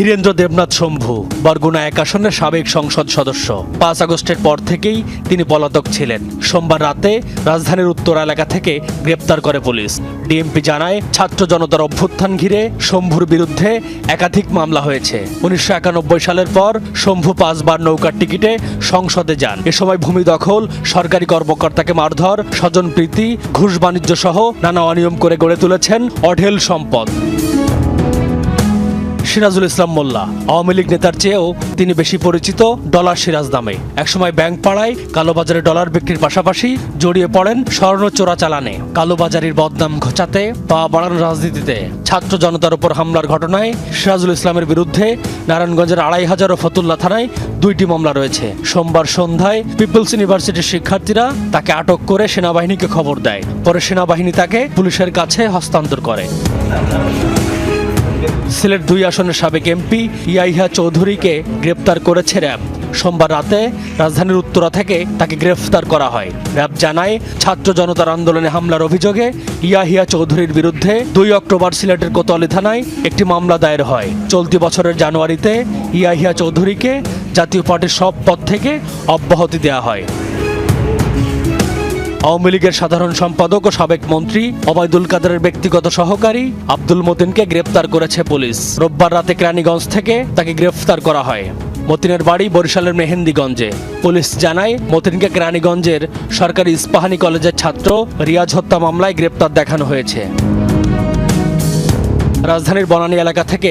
ধীরেন্দ্র দেবনাথ শম্ভু, বরগুনা এক আসনের সাবেক সংসদ সদস্য। পাঁচ আগস্টের পর থেকেই তিনি পলাতক ছিলেন। সোমবার রাতে রাজধানীর উত্তর এলাকা থেকে গ্রেপ্তার করে পুলিশ। ডিএমপি জানায়, ছাত্র জনতার অভ্যুত্থান ঘিরে শম্ভুর বিরুদ্ধে একাধিক মামলা হয়েছে। উনিশশো একানব্বই সালের পর শম্ভু পাঁচবার নৌকার টিকিটে সংসদে যান। এ সময় ভূমি দখল, সরকারি কর্মকর্তাকে মারধর, স্বজন প্রীতি, ঘুষ বাণিজ্য সহ নানা অনিয়ম করে গড়ে তুলেছেন অঢেল সম্পদ। সিরাজুল ইসলাম মোল্লা, আওয়ামী লীগ নেতার চেয়েও তিনি বেশি পরিচিত ডলার সিরাজ নামে। একসময় ব্যাংক পাড়ায় কালোবাজারে ডলার বিক্রির পাশাপাশি জড়িয়ে পড়েন স্বর্ণ চোরা চালানে। কালোবাজারির বদনাম ঘোচাতে পা বাড়ানো রাজনীতিতে। ছাত্র জনতার উপর হামলার ঘটনায় সিরাজুল ইসলামের বিরুদ্ধে নারায়ণগঞ্জের আড়াই হাজার ও ফতুল্লা থানায় দুইটি মামলা রয়েছে। সোমবার সন্ধ্যায় পিপলস ইউনিভার্সিটির শিক্ষার্থীরা তাকে আটক করে সেনাবাহিনীকে খবর দেয়। পরে সেনাবাহিনী তাকে পুলিশের কাছে হস্তান্তর করে। সিলেট দুই আসনের সাবেক এমপি ইয়াহিয়া চৌধুরীকে গ্রেপ্তার করেছে র্যাব। সোমবার রাতে রাজধানীর উত্তরা থেকে তাকে গ্রেফতার করা হয়। র্যাব জানায়, ছাত্র জনতার আন্দোলনে হামলার অভিযোগে ইয়াহিয়া চৌধুরীর বিরুদ্ধে দুই অক্টোবর সিলেটের কোতোয়ালি থানায় একটি মামলা দায়ের হয়। চলতি বছরের জানুয়ারিতে ইয়াহিয়া চৌধুরীকে জাতীয় পার্টির সব পদ থেকে অব্যাহতি দেওয়া হয়। আওয়ামী লীগের সাধারণ সম্পাদক ও সাবেক মন্ত্রী ওবায়দুল কাদেরের ব্যক্তিগত সহকারী আব্দুল মতিনকে গ্রেপ্তার করেছে পুলিশ। রোববার রাতে কেরানীগঞ্জ থেকে তাকে গ্রেফতার করা হয়। মতিনের বাড়ি বরিশালের মেহেন্দিগঞ্জে। পুলিশ জানায়, মতিনকে কেরানীগঞ্জের সরকারি ইস্পাহানি কলেজের ছাত্র রিয়াজ হত্যা মামলায় গ্রেপ্তার দেখানো হয়েছে। রাজধানীর বনানী এলাকা থেকে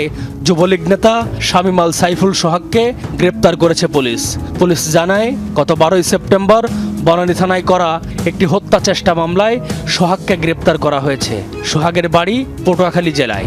যুবলীগ নেতা শামিমাল সাইফুল সোহাগকে গ্রেপ্তার করেছে পুলিশ। পুলিশ জানায়, গত বারোই সেপ্টেম্বর বনানী থানায় করা একটি হত্যা চেষ্টা মামলায় সোহাগকে গ্রেপ্তার করা হয়েছে। সোহাগের বাড়ি পটুয়াখালী জেলায়।